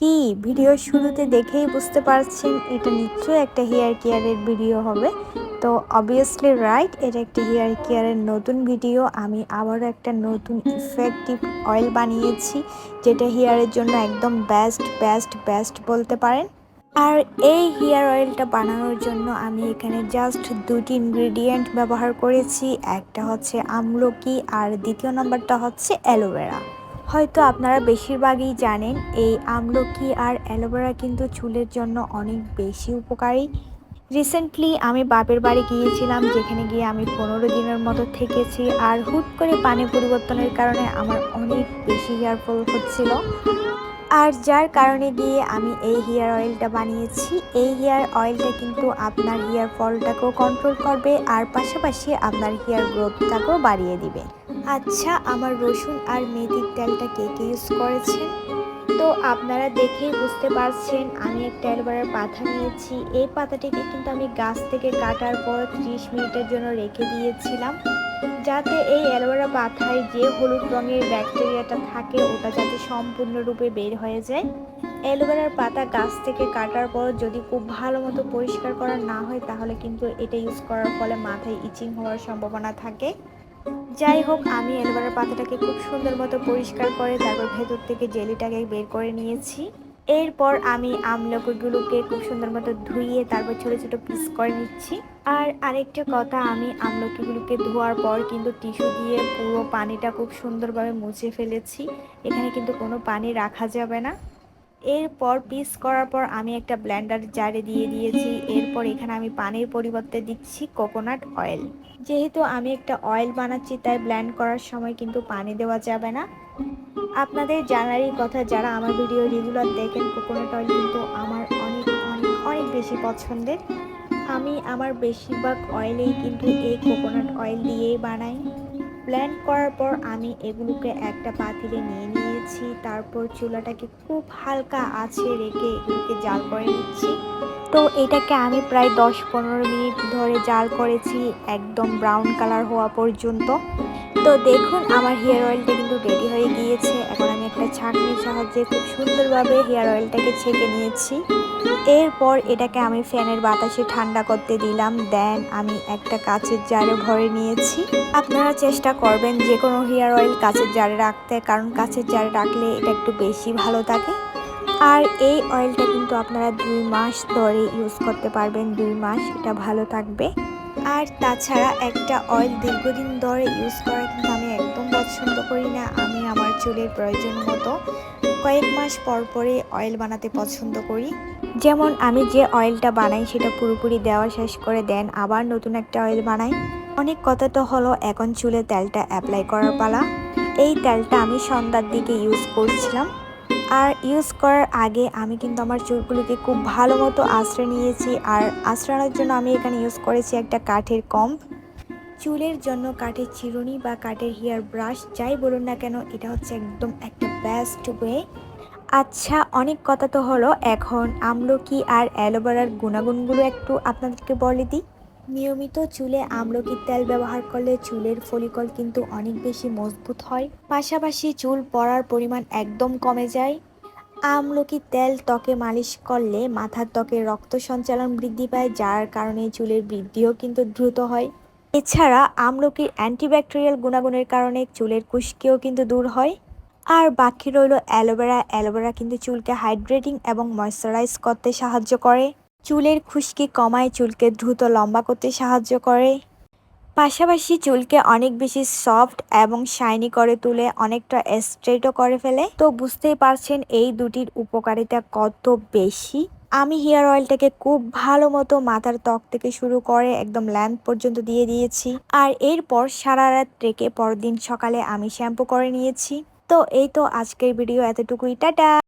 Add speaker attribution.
Speaker 1: কি? ভিডিও শুরুতে দেখেই বুঝতে পারছেন, এটা নিশ্চয়ই একটা হেয়ার কেয়ারের ভিডিও হবে। তো অবভিয়াসলি রাইট এটা একটা হেয়ার কেয়ারের নতুন ভিডিও। আমি আবারও একটা নতুন ইফেক্টিভ অয়েল বানিয়েছি, যেটা হেয়ারের জন্য একদম বেস্ট বেস্ট বেস্ট বলতে পারেন। আর এই হেয়ার অয়েলটা বানানোর জন্য আমি এখানে জাস্ট দুটি ইনগ্রেডিয়েন্ট ব্যবহার করেছি। একটা হচ্ছে আমলকি, আর দ্বিতীয় নম্বরটা হচ্ছে অ্যালোভেরা হয়তো আপনারা বেশিরভাগই জানেন, এই আমলকি আর অ্যালোভেরা কিন্তু চুলের জন্য অনেক বেশি উপকারী। রিসেন্টলি আমি বাপের বাড়ি গিয়েছিলাম, যেখানে গিয়ে আমি পনেরো দিনের মতো থেকেছি আর হুট করে পানি পরিবর্তনের কারণে আমার অনেক বেশি হেয়ার ফল হচ্ছিল। আর যার কারণে গিয়ে আমি এই হেয়ার অয়েলটা বানিয়েছি। এই হেয়ার অয়েলটা কিন্তু আপনার হেয়ার ফলটাকেও কন্ট্রোল করবে আর পাশাপাশি আপনার হেয়ার গ্রোথটাকেও বাড়িয়ে দিবে। আচ্ছা আমার রসুন আর মেথির তেলটা কে কে ইউজ করেছেন তো আপনারা দেখেই বুঝতে পারছেন, আমি একটা অ্যালোভেরার পাতা নিয়েছি। এই পাতাটিকে কিন্তু আমি গাছ থেকে কাটার পর ত্রিশ মিনিটের জন্য রেখে দিয়েছিলাম, যাতে এই অ্যালোভেরা পাতায় যে হলুদ রঙের ব্যাকটেরিয়াটা থাকে, ওটা যাতে সম্পূর্ণরূপে বের হয়ে যায়। অ্যালোভেরার পাতা গাছ থেকে কাটার পর যদি খুব ভালো মতো পরিষ্কার করা না হয়, তাহলে কিন্তু এটা ইউজ করার ফলে মাথায় ইচিং হওয়ার সম্ভাবনা থাকে। যাই হোক, আমি অ্যালোভেরার পাতাটাকে খুব সুন্দর মতো পরিষ্কার করে তারপর ভেতর থেকে জেলিটাকে বের করে নিয়েছি। এরপর আমি আমলকিগুলোকে খুব সুন্দর মতো ধুইয়ে তারপর ছোটো ছোটো পিস করে নিচ্ছি। আর আরেকটা কথা, আমি আমলকিগুলোকে ধোয়ার পর কিন্তু টিস্যু দিয়ে পুরো পানিটা খুব সুন্দরভাবে মুছে ফেলেছি। এখানে কিন্তু কোনো পানি রাখা যাবে না। এরপর পিস করার পর আমি একটা ব্ল্যান্ডার জারে দিয়ে দিয়েছি। এরপর এখানে আমি পানির পরিবর্তে দিচ্ছি কোকোনাট অয়েল যেহেতু আমি একটা অয়েল বানাচ্ছি, তাই ব্ল্যান্ড করার সময় কিন্তু পানি দেওয়া যাবে না। আপনাদের জানারই কথা, যারা আমার ভিডিও রেগুলার দেখেন কোকোনাট অয়েল কিন্তু আমার অনেক অনেক অনেক বেশি পছন্দের। আমি আমার বেশিরভাগ অয়েলেই কিন্তু এই কোকোনাট অয়েল দিয়েই বানাই। ব্ল্যান্ড করার পর আমি এগুলোকে একটা পাতিলে নিয়ে নিয়েছি তারপর চুলাটাকে খুব হালকা আছে রেখে এগুলোকে জাল করে নিচ্ছি। তো এটাকে আমি প্রায় দশ পনেরো মিনিট ধরে জাল করেছি, একদম ব্রাউন কালার হওয়া পর্যন্ত। তো দেখুন, আমার হেয়ার অয়েলটা কিন্তু রেডি হয়ে গিয়েছে। এখন একটা ছাঁকনির সাহায্যে খুব সুন্দরভাবে হেয়ার অয়েলটাকে ছেঁকে নিয়েছি। এরপর এটাকে আমি ফ্যানের বাতাসে ঠান্ডা করতে দিলাম। দেন আমি একটা কাচের জারে ভরে নিয়েছি। আপনারা চেষ্টা করবেন যে কোনো হেয়ার অয়েল কাচের জারে রাখতে, কারণ কাচের জারে রাখলে এটা একটু বেশি ভালো থাকে। আর এই অয়েলটা কিন্তু আপনারা দুই মাস ধরে ইউজ করতে পারবেন, দুই মাস এটা ভালো থাকবে। আর তাছাড়া একটা অয়েল দীর্ঘদিন ধরে ইউজ করা কিন্তু পছন্দ করি না, আমি আমার চুলের প্রয়োজন মতো কয়েক মাস পর পরে অয়েল বানাতে পছন্দ করি। যেমন আমি যে অয়েলটা বানাই সেটা পুরোপুরি দেওয়া শেষ করে দেন, আবার নতুন একটা অয়েল বানাই। অনেক কথা তো হলো, এখন চুলে তেলটা অ্যাপ্লাই করার পালা। এই তেলটা আমি সন্ধ্যার দিকে ইউজ করছিলাম। আর ইউজ করার আগে আমি কিন্তু আমার চুলগুলোকে খুব ভালো মতো আশ্রয় নিয়েছি। আর আশ্রানোর জন্য আমি এখানে ইউজ করেছি একটা কাঠের কম্প চুলের জন্য কাঠের চিরুনি বা কাঠের হেয়ার ব্রাশ, যাই বলুন না কেন, এটা হচ্ছে একদম একটা বেস্ট ওয়ে আচ্ছা অনেক কথা তো হলো, এখন আমলকি আর অ্যালোভেরার গুণাগুণগুলো একটু আপনাদেরকে বলে দিই। নিয়মিত চুলে আমলকির তেল ব্যবহার করলে চুলের ফলিকল কিন্তু অনেক বেশি মজবুত হয়। পাশাপাশি চুল পড়ার পরিমাণ একদম কমে যায়। আমলকির তেল ত্বকে মালিশ করলে মাথার ত্বকে রক্ত সঞ্চালন বৃদ্ধি পায়, যার কারণে চুলের বৃদ্ধিও কিন্তু দ্রুত হয়। এছাড়া আমলকির অ্যান্টিব্যাকটেরিয়াল গুণাগুণের কারণে চুলের কুশকিও কিন্তু দূর হয়। আর বাকি রইল অ্যালোভেরা। অ্যালোভেরা কিন্তু চুলকে হাইড্রেটিং এবং ময়শ্চারাইজ করতে সাহায্য করে। চুলের খুশকি কমায়, চুলকে দ্রুত লম্বা করতে সাহায্য করে। পাশাপাশি চুলকে অনেক বেশি সফট এবং শাইনি করে তুলে অনেকটা স্ট্রেটও করে ফেলে। তো বুঝতেই পারছেন এই দুটির উপকারিতা কত বেশি? আমি হেয়ার অয়েলটাকে খুব ভালো মতো মাথার ত্বক থেকে শুরু করে একদম ল্যাম্প পর্যন্ত দিয়ে দিয়েছি। আর এরপর সারা রাত রেখে পরদিন সকালে আমি শ্যাম্পু করে নিয়েছি। তো এই তো আজকের ভিডিও এতটুকুই, টাটা!